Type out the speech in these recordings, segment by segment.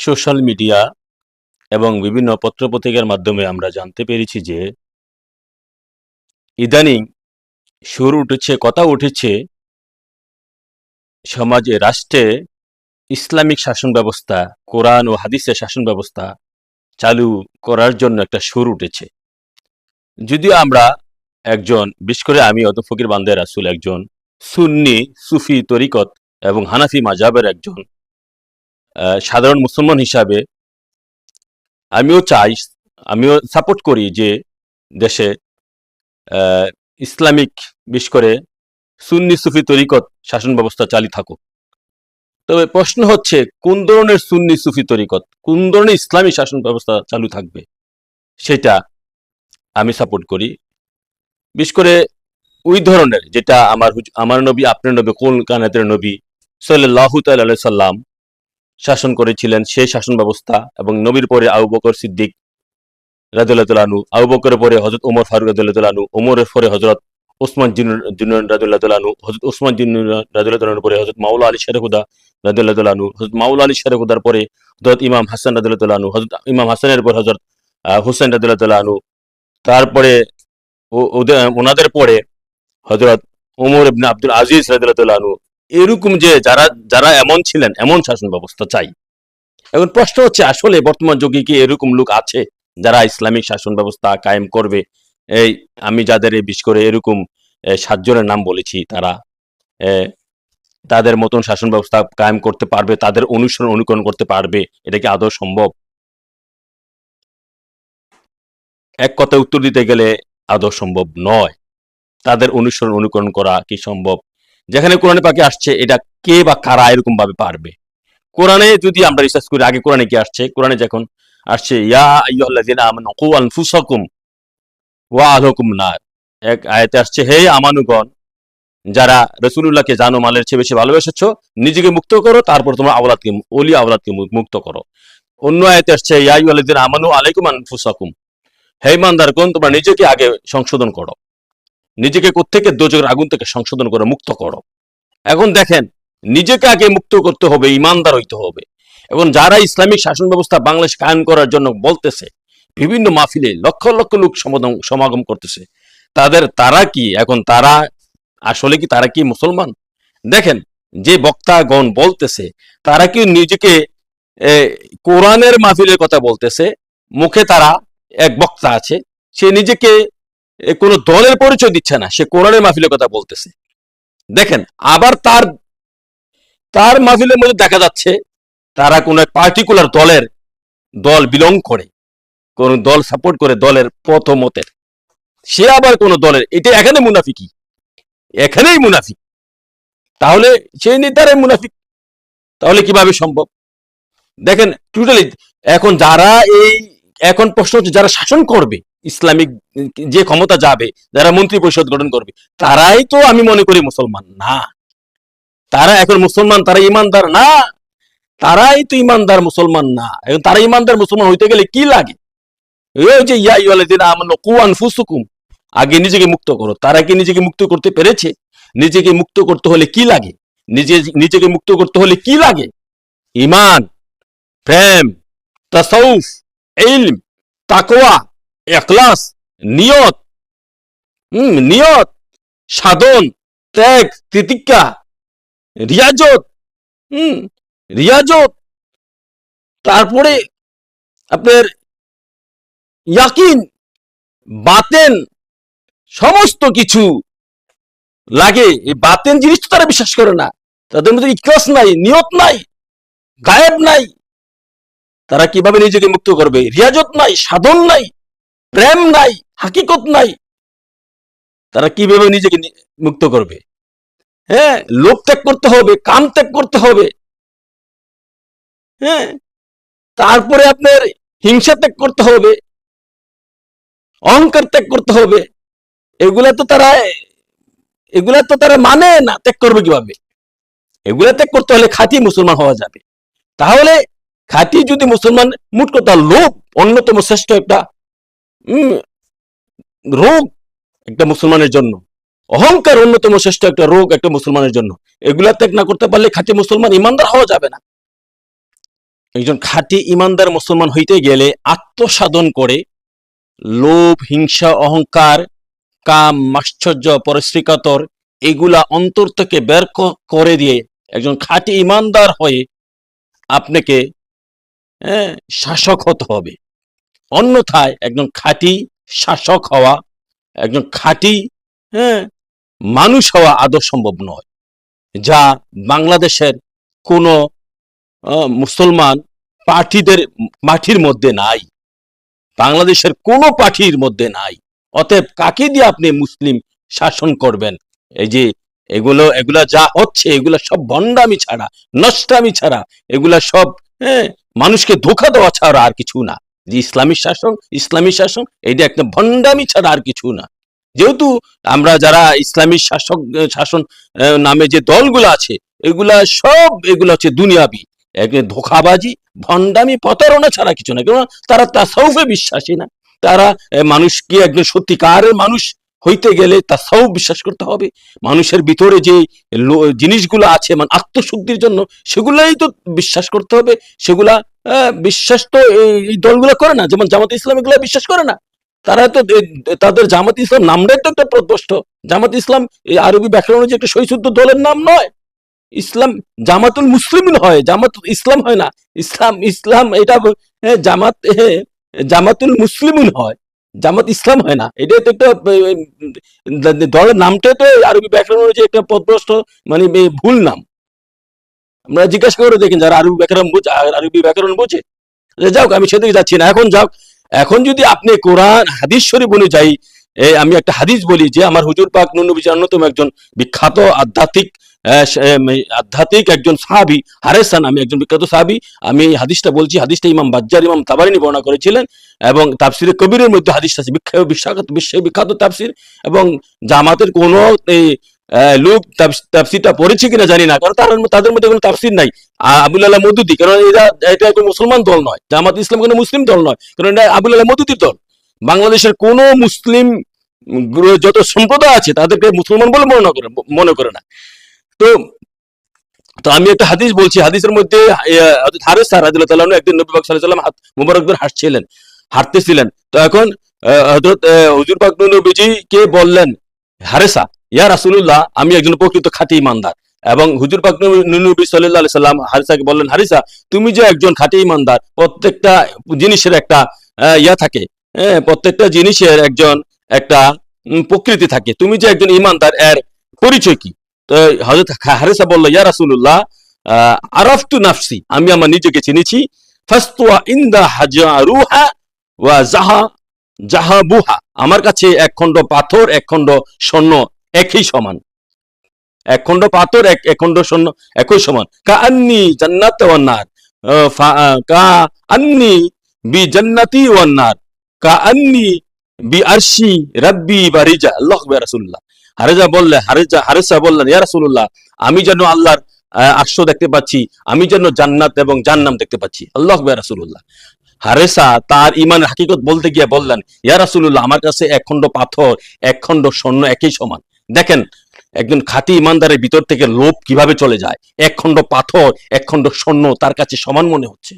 Social media এবং বিভিন্ন পত্রপত্রিকার মাধ্যমে আমরা জানতে পেরেছি যে ইদানিং সুর উঠেছে, কথা উঠেছে সমাজে, রাষ্ট্রে ইসলামিক শাসন ব্যবস্থা, কোরআন ও হাদিসের শাসন ব্যবস্থা চালু করার জন্য একটা সুর উঠেছে। যদিও আমরা একজন, বিশেষ করে আমি অত ফকির বান্দে রাসুল, একজন সুন্নি, সুফি তরিকত এবং হানাফি মাজাবের একজন সাধারণ মুসলমান হিসাবে আমিও চাই, আমিও সাপোর্ট করি যে দেশে ইসলামিক বিশেষ করে সুন্নি সুফি তরিকত শাসন ব্যবস্থা চালু থাকুক। তবে প্রশ্ন হচ্ছে, কোন ধরনের সুন্নি সুফি তরিকত, কোন ধরনের ইসলামী শাসন ব্যবস্থা চালু থাকবে? সেটা আমি সাপোর্ট করি। বিশেষ করে ওই ধরনের, যেটা আমার আমার নবী, আপনার নবী, কোন কানাতের নবী সাল্লাহ তাল্লাহ সাল্লাম শাসন করেছিলেন সেই শাসন ব্যবস্থা এবং নবীর পরে আবু বকর সিদ্দিক রাজু আবু বকরের পরে হজরত ওমর ফারুক রাজু ওমরের পরে হজরত ওসমান জিনুন রাজু হজরত ওসমান জিনুন রাজুল্লাহ পরে হজরত মাউলা আলী শেরহুদা রাজু হজরত মাউলা আলী শেরহুদার পরে হজরত ইমাম হাসান রাজুল্লাহ হজরত ইমাম হাসানের পর হজরত হুসেন রাজুল্লাহ তারপরে ওনাদের পরে হজরত ওমর ইবনে আব্দুল আজিজ রাজু এরকম যে যারা যারা এমন ছিলেন, এমন শাসন ব্যবস্থা চাই। এখন প্রশ্ন হচ্ছে, আসলে বর্তমান যুগে কি এরকম লোক আছে যারা ইসলামিক শাসন ব্যবস্থা কায়েম করবে? এই আমি যাদের এই বিশেষ করে এরকম সাতজনের নাম বলেছি তারা তাদের মতন শাসন ব্যবস্থা কায়েম করতে পারবে, তাদের অনুসরণ, অনুকরণ করতে পারবে, এটা কি আদৌ সম্ভব? এক কথায় উত্তর দিতে গেলে আদৌ সম্ভব নয়। তাদের অনুসরণ, অনুকরণ করা কি সম্ভব? যেখানে কোরআনে পাকে আসছে, এটা কে বা কারা এরকম ভাবে পারবে? কোরআনে যদি আমরা রিসার্চ করি, আগে কোরআনে কি আসছে? কোরআনে যখন আসছে, ইয়া ওয়া নার। এক আয়াতে আসছে, হে আমানুগণ, যারা রসুলুল্লাহকে জানো, মালের চেয়ে বেশি ভালোবেসেছো, নিজেকে মুক্ত করো, তারপর তোমার আওলাদকে অলি আওলাদকে মুক্ত করো। অন্য আয়াতে আসছে, ইয়া আইয়ুহাল্লাযিনা আমানু আলাইকুম আনফুসাকুম। হে ইমানদারগণ, তোমরা নিজেকে আগে সংশোধন করো। নিজেকে কোত্থেকে দোজকের আগুন থেকে সংশোধন করে মুক্ত করো। এখন দেখেন, নিজেকে আগে মুক্ত করতে হবে, ইমানদার হইতে হবে। এবং যারা ইসলামিক শাসন ব্যবস্থা বাংলাদেশ কায়েম করার জন্য বলতেছে, বিভিন্ন মাহফিলে লক্ষ লক্ষ লোক সমাগম- করতেছে, তাদের তারা কি? এখন তারা, আসলে কি তারা কি মুসলমান? দেখেন, যে বক্তাগণ বলতেছে, তারা কি নিজেকে কোরআনের মাহফিলের কথা বলতেছে? মুখে তারা এক বক্তা আছে, সে নিজেকে কোনো দলের পরিচয় দিচ্ছে না, সে কোরআনের মাহফিলের কথা বলতেছে। দেখেন, আবার তার তার মাহফিলের মধ্যে দেখা যাচ্ছে তারা কোন পার্টিকুলার দলের দল বিলং করে, কোন দল সাপোর্ট করে দলের প্রথমতের। সে আবার কোন দলের, এটা এখানে মুনাফিকি, এখানেই মুনাফিক। তাহলে সেই নেতারাই মুনাফিক, তাহলে কীভাবে সম্ভব? দেখেন টোটালি এখন যারা এই, এখন প্রশ্ন হচ্ছে, যারা শাসন করবে ইসলামিক, যে ক্ষমতা যাবে, যারা মন্ত্রী পরিষদ গঠন করবে, তারাই তো আমি মনে করি মুসলমান না। তারা এখন মুসলমান, তারা ইমানদার না। তারাই তো ইমানদার মুসলমান না। এখন তারা ইমানদার মুসলমান হইতে গেলে কি লাগে? ওই যে কু আগে নিজেকে মুক্ত করো। তারা কি নিজেকে মুক্ত করতে পেরেছে? নিজেকে মুক্ত করতে হলে কি লাগে? নিজে, নিজেকে মুক্ত করতে হলে কি লাগে? ইমান, প্রেম, তাসাউফ, ইলম, তাকওয়া ইখলাস, নিয়ত হুম নিয়ত, সাধন, ত্যাগ, তিতিক্ষা, রিয়াজত হুম রিয়াজত। তারপরে আপনার ইয়াকিন, বাতেন, সমস্ত কিছু লাগে। এই বাতেন জিনিস তো তারা বিশ্বাস করে না। তাদের মধ্যে ইকলাস নাই, নিয়ত নাই, গায়েব নাই। তারা কীভাবে নিজেকে মুক্ত করবে? রিয়াজত নাই, সাধন নাই। প্রেম নাই, হাকিকত নাই। তারা কীভাবে নিজেকে মুক্ত করবে? হ্যাঁ লোভ ত্যাগ করতে হবে, কাম ত্যাগ করতে হবে। হ্যাঁ তারপরে আপনার হিংসা ত্যাগ করতে হবে, অহংকার ত্যাগ করতে হবে। এগুলা তো তারা, এগুলা তো তারা মানে না, ত্যাগ করবে কীভাবে? এগুলা ত্যাগ করতে হলে খাঁটি মুসলমান হওয়া যাবে। তাহলে খাঁটি যদি মুসলমান মুঠ কথা লোভ অন্যতম শ্রেষ্ঠ একটা রোগ একটা মুসলমানের জন্য। অহংকার অন্যতম শ্রেষ্ঠ একটা রোগ একটা মুসলমানের জন্য। এগুলা ত্যাগ না করতে পারলে খাঁটি মুসলমান ইমানদার হওয়া যাবে না। একজন খাঁটি ইমানদার মুসলমান হইতে গেলে আত্মসাধন করে লোভ হিংসা অহংকার কাম মাশ্চর্য পরিশ্রিকাতর এগুলা অন্তর থেকে বের করে দিয়ে একজন খাঁটি ইমানদার হয়ে আপনাকে হ্যাঁ, শাসক হতে হবে। অন্যথায় একজন খাঁটি শাসক হওয়া, একজন খাঁটি হ্যাঁ মানুষ হওয়া আদৌ সম্ভব নয়। যা বাংলাদেশের কোনো মুসলমান পার্টিদের পার্টির মধ্যে নাই। বাংলাদেশের কোনো পার্টির মধ্যে নাই। অতএব কাকে দিয়ে আপনি মুসলিম শাসন করবেন? এই যে এগুলো, এগুলা যা হচ্ছে, এগুলা সব ভণ্ডামি ছাড়া, নষ্টামি ছাড়া, এগুলা সব হ্যাঁ মানুষকে ধোকা দেওয়া ছাড়া আর কিছু না। যে ইসলামী শাসন ইসলামী শাসন এটা একটা ভণ্ডামি ছাড়া আর কিছু না। যেহেতু আমরা যারা ইসলামী শাসক, শাসন নামে যে দলগুলো আছে, এগুলা সব, এগুলো হচ্ছে দুনিয়াবি। ধোকাবাজি, ভণ্ডামি, প্রতারণা ছাড়া কিছু না। কেন তারা তাসাউফে বিশ্বাসী না। তারা মানুষকে একজন সত্যিকারের মানুষ হইতে গেলে তাসাউফ বিশ্বাস করতে হবে। মানুষের ভিতরে যে জিনিসগুলো আছে মানে আত্মশুদ্ধির জন্য, সেগুলাই তো বিশ্বাস করতে হবে। সেগুলা বিশ্বাস তো এই- দলগুলো করে না। যেমন জামাত ইসলাম এগুলো বিশ্বাস করে না। তারা তো তাদের জামাত ইসলাম নামটাই তো একটা প্রদস্ত জামাত ইসলাম এই আরবি ব্যাকরণ যে একটা সৈশুদ্ধ দলের নাম নয়। ইসলাম জামাতুল মুসলিম হয় জামাত ইসলাম হয় না। ইসলাম ইসলাম এটা জামাত এ, জামাতুল মুসলিমিন হয়। জামাত ইসলাম হয় না। এটা তো একটা দলের নামটা তো আরবি ব্যাকরণ যে একটা পদভ্রষ্ট মানে ভুল নাম। আমরা জিজ্ঞাসা করে দেখেন যারা আরবি ব্যাকরণ বোঝে আরবি ব্যাকরণ বোঝে। যে যাক আমি সেদিকে যাচ্ছি না। এখন যাক এখন যদি আপনি কোরআন, হাদিস শরীফ অনুযায়ী আমি একটা হাদিস বলি যে আমার হুজুর পাক নুনবী অন্যতম একজন বিখ্যাত আধ্যাত্মিক আধ্যাত্মিক একজন সাহাবি, হারেসান আমি একজন বিখ্যাত সাহাবি। আমি এই হাদিসটা বলছি, হাদিসটা ইমাম বাজ্জার, ইমাম তাবারিনী বর্ণনা করেছিলেন এবং তাফসিরে কবিরের মধ্যে হাদিসটা আছে, বিখ্যাত বিশ্বখ্যাত বিশ্ব বিখ্যাত তাফসির এবং জামাতের কোনো লোক তাফস- তাফসিরটা পড়েছে কিনা জানি না, কারণ তার তাদের মধ্যে কোনো তাফসির নাই। আবুল আল্লাহ মদুদি, কারণ এরা এটা কোনো মুসলমান দল নয়, জামাত ইসলাম কোনো মুসলিম দল নয়, কারণ এটা আবুল আল্লাহ মদুদির দল। বাংলাদেশের কোনো মুসলিম যত সম্প্রদায় আছে, তাদেরকে মুসলমান বলে মনে করে মনে করে না। তো তো আমি একটা হাদিস বলছি, হাদিসের মধ্যে হারেস তাআলা একদিন নবী পাক সাল্লাম হাত মুবারক করে হাঁটছিলেন, হাঁটতেছিলেন। তো এখন হযরত হুজুর পাক নবীজি কে বললেন, হারেসা ইয়া রাসুল্লাহ আমি একজন প্রকৃত খাঁটি ইমানদার। এবং হুজুর পাক নবী সাল্লাম হারেসাকে বললেন হারিসা তুমি যে একজন খাঁটি ইমানদার প্রত্যেকটা জিনিসের একটা ইয়া থাকে। হ্যাঁ, প্রত্যেকটা জিনিসের একজন একটা প্রকৃতি থাকে। তুমি যে একজন ইমানদার এর পরিচয় কি? তো হযরত হারিসা বলল ইয়া রাসূলুল্লাহ আহ, আরাফতু নাফসি আমি আমার নিজেকে চিনেছি। ফাস্তুয়া ইন্দা হাজারুহা ওয়া জাহা জাহাবুহা। আমার কাছে এক খণ্ড পাথর এক খণ্ড স্বর্ণ একই সমান। এক খণ্ড পাথর এক এক খণ্ড স্বর্ণ একই সমান। কা আন্নি জান্নাত ওয়ান নার। আহ, ফা- আহ, কা আন্নি বি জান্নাতি ওয়ান নার। কা আন্নি বি আরশি রাব্বি বারিজা আল্লাহু রাসূলুল্লাহ। হারেজা বললে হারেজা হারেসা বললেন ইয়া রাসূলুল্লাহ আমি যেন আল্লাহর আশ্র দেখতে পাচ্ছি আমি যেন জান্নাত এবং জান্নাম দেখতে পাচ্ছি আল্লাহ রাসূলুল্লাহ। হারেসা তার ইমানের হাকিকত বলতে গিয়ে বললেন ইয়া রাসূলুল্লাহ আমার কাছে এক খণ্ড পাথর এক খণ্ড স্বর্ণ একই সমান। দেখেন, একজন খাঁটি ইমানদারের ভিতর থেকে লোভ কীভাবে চলে যায়? এক খণ্ড পাথর এক খণ্ড স্বর্ণ তার কাছে সমান মনে হচ্ছে।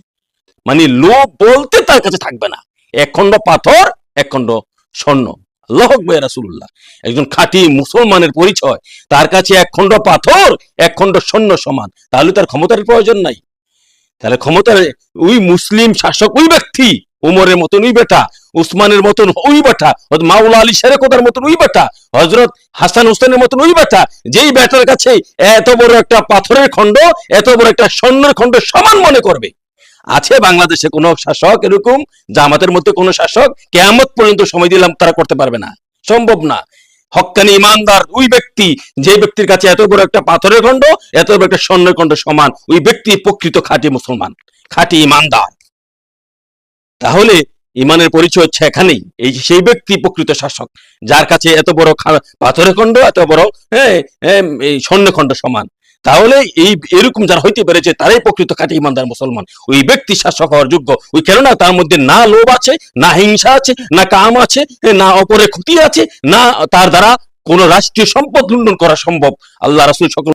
মানে লোভ বলতে তার কাছে থাকবে না। এক খণ্ড পাথর এক খণ্ড স্বর্ণ। আল্লাহ আকবার রাসূলুল্লাহ। একজন খাঁটি মুসলমানের পরিচয়, তার কাছে এক খণ্ড পাথর এক খণ্ড স্বর্ণ সমান। তাহলে তার ক্ষমতার প্রয়োজন নাই। তাহলে ক্ষমতার ওই মুসলিম শাসক, ওই ব্যক্তি উমরের মতন ওই বেটা, উসমানের মতন ওই বেটা মাওলা আলী শেরেকোদার মতন ওই বেটা হজরত হাসান হোসেনের মতন ওই বেটা, যেই বেটার কাছে এত বড় একটা পাথরের খণ্ড, এত বড় একটা স্বর্ণের খণ্ড সমান মনে করবে। আছে বাংলাদেশে কোনো শাসক এরকম, জামাতের মধ্যে কোনো শাসক, কেয়ামত পর্যন্ত সময় দিলাম তারা করতে পারবে না। সম্ভব না। হক্কানি ইমানদার ওই ব্যক্তি যে ব্যক্তির কাছে এত বড় একটা পাথরের খণ্ড, এত বড় একটা স্বর্ণের খণ্ড সমান, ওই ব্যক্তি প্রকৃত খাঁটি মুসলমান, খাঁটি ইমানদার। তাহলে ইমানের পরিচয় হচ্ছে এখানেই। এই সেই ব্যক্তি প্রকৃত শাসক যার কাছে এত বড় পাথরের খণ্ড এত বড় হ্যাঁ হ্যাঁ, এই স্বর্ণখণ্ড সমান। তাহলে এই এরকম যারা হইতে পেরেছে তারাই প্রকৃত খাঁটি ইমানদার মুসলমান। ওই ব্যক্তি শাসক হওয়ার যোগ্য। ওই কেননা তার মধ্যে না লোভ আছে না হিংসা আছে না কাম আছে না অপরের ক্ষতি আছে না তার দ্বারা কোন রাষ্ট্রীয় সম্পদ লুণ্ঠন করা সম্ভব। আল্লাহ রাসূল সকল